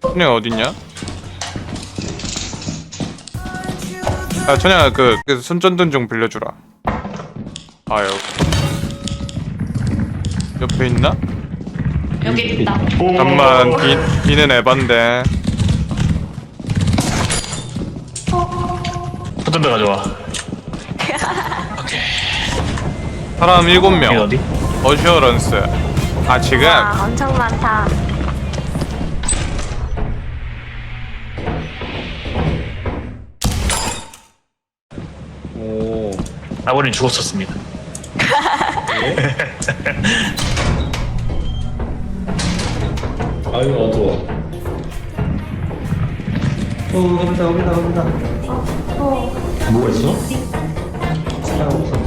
천양 어딨냐? 아 천양아 그, 그 손전등 좀 빌려주라 아 여기 옆에 있나? 여기 있다. 잠만 비, 비는 에반데 손전등 가져와. 사람 7명 여기 어디? 어시어런스 아 지금? 와 엄청 많다. 아버님 죽었었습니다. 아유 어두워. 어 갑니다 갑니다 갑니다. 뭐가 있어? 아 없어.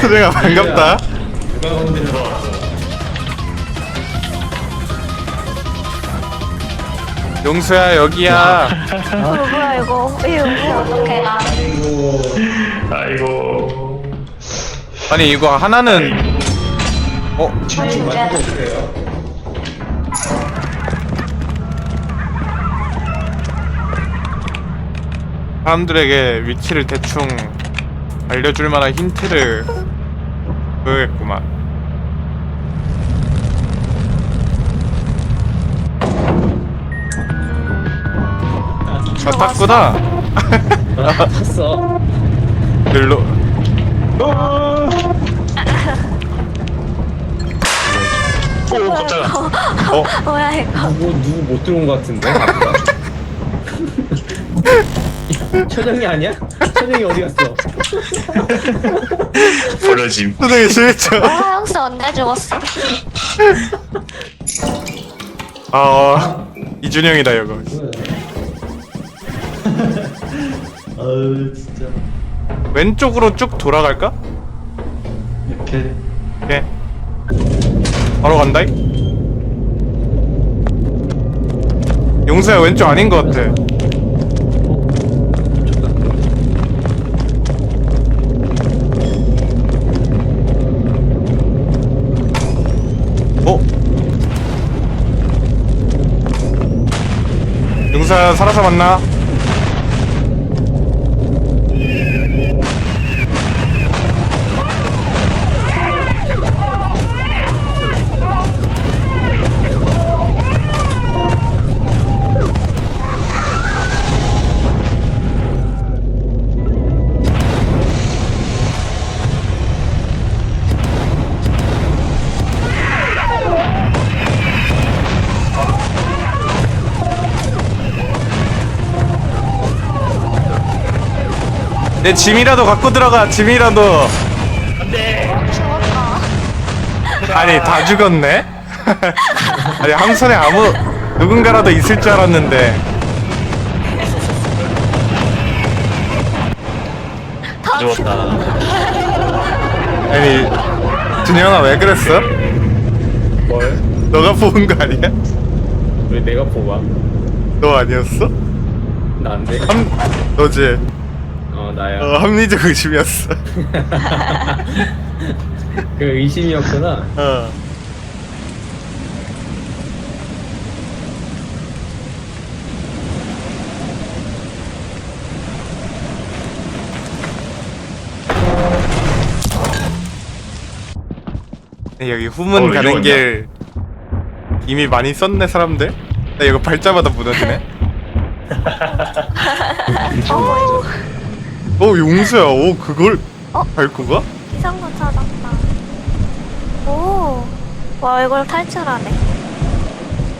트레가 반갑다 누가 건드려? 용수야 여기야 어 뭐야 이거? 이거 뭐 어떡해? 아, 아이고. 아니 이거 하나는 어? 진짜. 사람들에게 위치를 대충 알려줄 만한 힌트를 줘야겠구만 아 탔구나 아 탔어. 일로 오 깜짝아. 어? 뭐야 이거? 누구 누구 못 들어온 것 같은데? 아까? 천영이 아니야? 천영이 어디 갔어? 버려짐. 선생님 실죠 아 형수 언제 죽었어? 아 어, 이준영이다 이거 아유 진짜. 왼쪽으로 쭉 돌아갈까? 이렇게. 예 바로 간다이 용서야 왼쪽 아닌 것 같아 어? 용서야 살아서 만나 내 짐이라도 갖고 들어가 짐이라도 아니 다 죽었네 아니 함선에 아무 누군가라도 있을 줄 알았는데 죽었다. 아니 준영아 왜 그랬어? 뭘? 너가 뽑은 거 아니야? 왜 내가 뽑아? 너 아니었어? 나인데? 함 너지 어 나야. 어, 합리적 의심이었어. 그 의심이었구나. 어. 네, 여기 후문 어, 가는 이거 길 이미 많이 썼네 사람들. 나 이거 밟자마다 무너지네. 어 용수야 오 그걸 어? 밟고 가? 이상한 거 찾았다. 오. 와 이걸 탈출하네.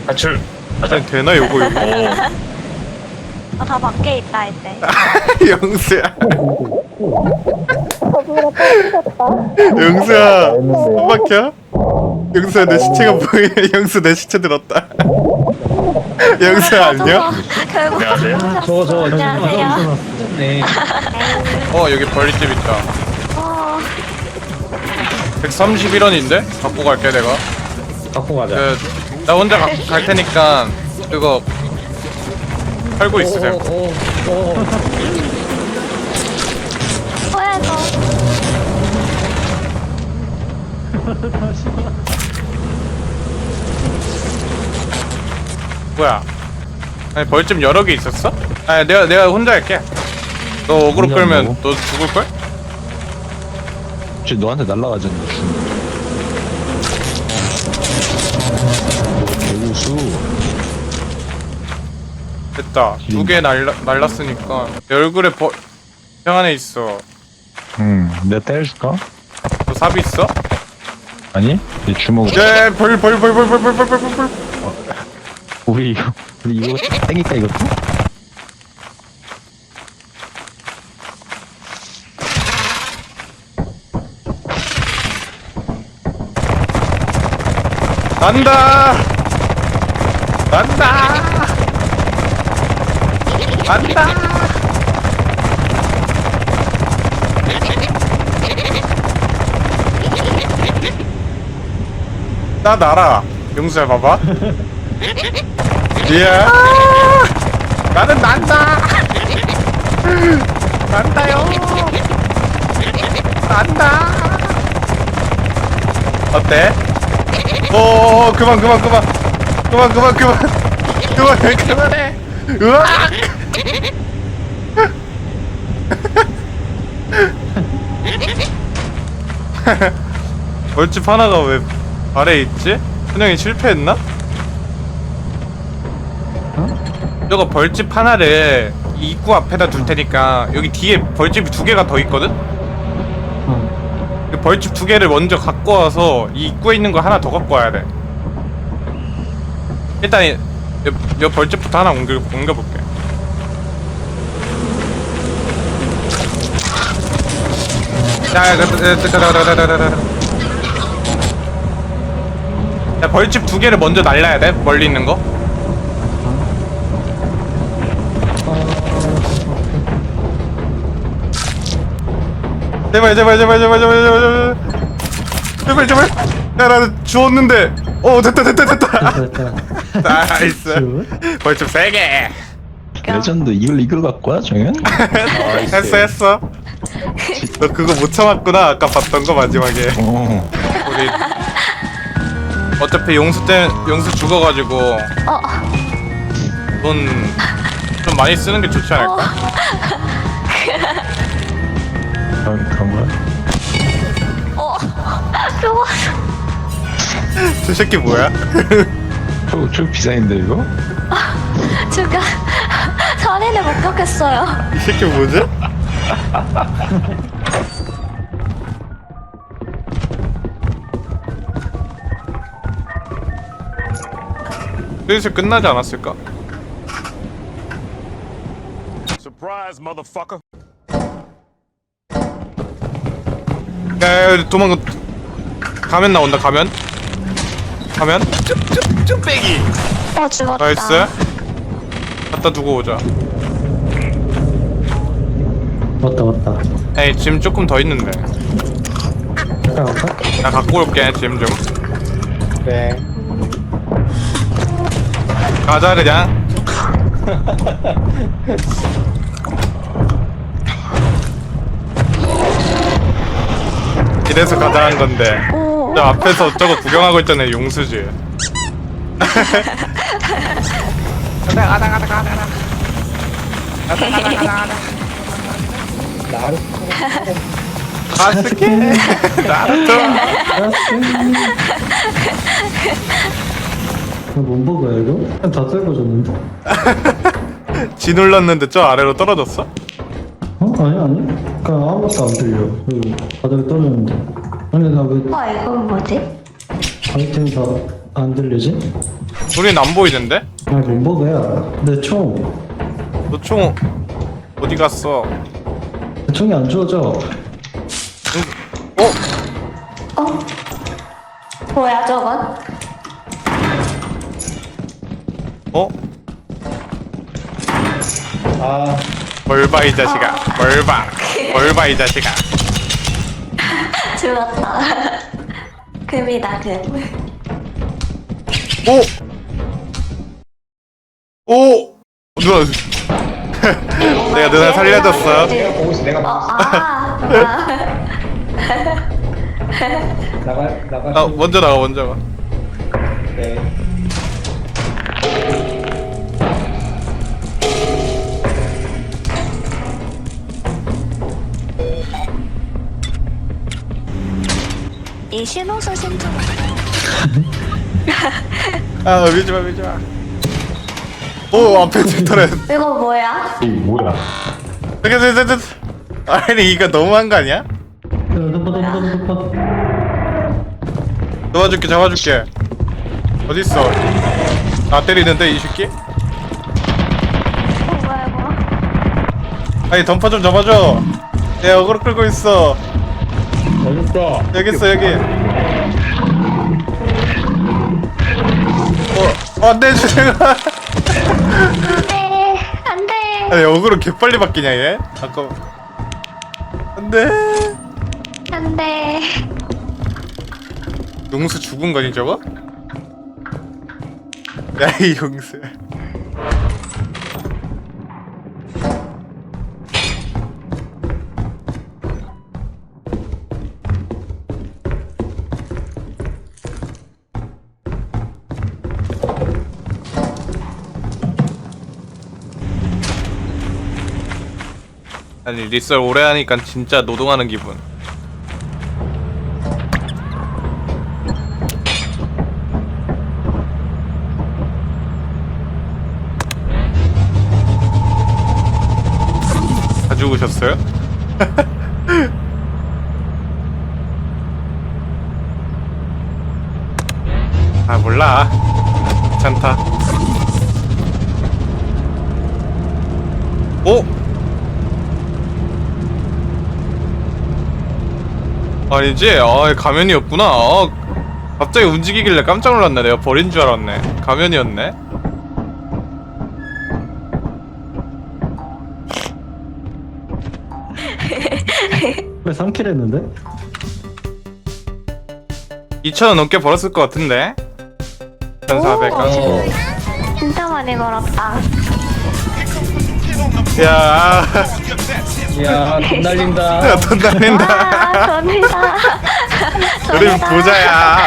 탈출. 아니 되나 요거 요거 아, 다 밖에 있다 이제. 영수야 영수야 손 박혀? 영수야 내 시체가 보여 영수 내 시체 들었다 영수야 안녕? 결국 안녕하세요. 저거 안녕하세요. 네. 어 여기 벌리집 있다 어, 131원인데? 갖고 갈게 내가 갖고 가자. 그, 나 혼자 가, 갈 테니까 그거 팔고 있으세요 오, 오, 오, 오. 후회도. 뭐야? 아니 벌집 여러 개 있었어? 아니 내가 내가 혼자 할게. 너 어그로 끌면 한다고? 너 죽을 걸? 쟤 너한테 날라가잖아. 개우수. 됐다. 두 개 날라 날랐으니까 내 얼굴에 벌. 병 안에 있어. 응, 내가 때려줄까? 너삽 있어? 아니? 내 주먹. 네, 벌벌 벌 벌 벌 벌 벌 벌 벌. 우리 이거, 우리 이거 땡길까 이것도? 난다. 난다. 난다. 나 날아. 용수야 봐봐. 이야. 나는 난다. 난다요. 난다. 어때? 오 그만 그만 그만 그만 그만 그만 그만 그만해 으악 벌집 하나가 왜 아래에 있지? 현영이 실패했나? 저거 벌집 하나를 이 입구 앞에다 둘 테니까 여기 뒤에 벌집이 두 개가 더 있거든? 그 벌집 두 개를 먼저 갖고 와서 이 입구에 있는 거 하나 더 갖고 와야 돼. 일단 이, 요, 요 벌집부터 하나 옮겨 옮겨볼게. 그, 그, 그, 그, 그, 그, 그, 그, 그. 야, 벌집 두 개를 먼저 날라야 돼. 멀리 있는 거. 제발 제발 제발 제발 제발 제발 제발. 제발 제발. 야 나는 주웠는데. 어 됐다 됐다 됐다. 나이스. 벌집 세개. 레전드 이걸 이걸 갖고 와 정현? 했어 했어. 너 그거 못 참았구나. 아까 봤던 거 마지막에. 어. 우리 어차피 용수 때 용수 죽어가지고 어, 돈 좀 많이 쓰는 게 좋지 않을까? 그런 그런 거야? 어. 그거 저 새끼 뭐야? 저, 저 비싸인데 이거? 제가 자리를 못 갖겠어요. 이 새끼 뭐지? 슬슬 끝나지 않았을까? Surprise, motherfucker. 야, 야, 도망가. 가면 나온다, 가면. 가면. 쭈빼기. 어, 죽었다. 나이스. 갖다 두고 오자. 왔다 왔다. 에이, 짐 조금 더 있는데. 잠깐 갈까? 나 갖고 올게, 짐 좀. 그래. 가자, 그냥. 이래서 가자한 건데. 오. 저 앞에서 저거 구경하고 있잖아요, 용수지. 가자, 가자, 가자, 가자. 가자, 가자, 가자, 가자. 가스케 나루토 뭔 버거야 이거? 다 떨궈졌는데? 지 눌렀는데 저 아래로 떨어졌어? 어? 아니 아니. 그냥 아무것도 안 들려. 바닥에 떨어졌는데. 아니 나왜 어, 이건 뭐지? 아이템이 다안 들리지? 우린 안 보이는데? 아니 뭔 버거야? 내 총. 너 총 어디 갔어? 내 총이 안 주워져. 어? 어? 뭐야, 저건? 어? 아. 뭘봐 이 자식아 뭘 봐? 뭘봐 이 자식아 죽었다. 금이다, 금. 오! 오! 누나 내가 누나 살려줬어 내가 어, 아. 아. 나가 나가. 아 먼저 나가 먼저 가 네. 이 신호수신 좀. 아 밀지 마 밀지 마 오 앞에 벡터는 이거 뭐야? 이 뭐야? 저기 저기 저기. 아니 이거 너무한 거 아니야? 도와줄게 잡아줄게 어딨어 나 때리는데 이 새끼? 어, 뭐야 이거? 아니 덤퍼 좀 잡아줘 내 어그로 끌고 있어 어딨어? 여기 있어 여기 어 안돼 주세가 안돼 안돼. 아니 어그로 개빨리 바뀌냐 얘? 아까 안돼 안돼. 용수 죽은 거니 저거? 야이 용수 아니 리썰 오래 하니까 진짜 노동하는 기분 다 죽으셨어요? 아 몰라 괜찮다 오? 아니지? 아 가면이었구나. 아, 갑자기 움직이길래 깜짝 놀랐네. 내가 버린 줄 알았네. 가면이었네. 왜 3킬 했는데? 2천원 넘게 벌었을 것 같은데? 1400 오, 진짜 많이 걸었다. 야, 이 야 돈 날린다. 야, 돈 날린다. 아, 돈이다. 우리 부자야.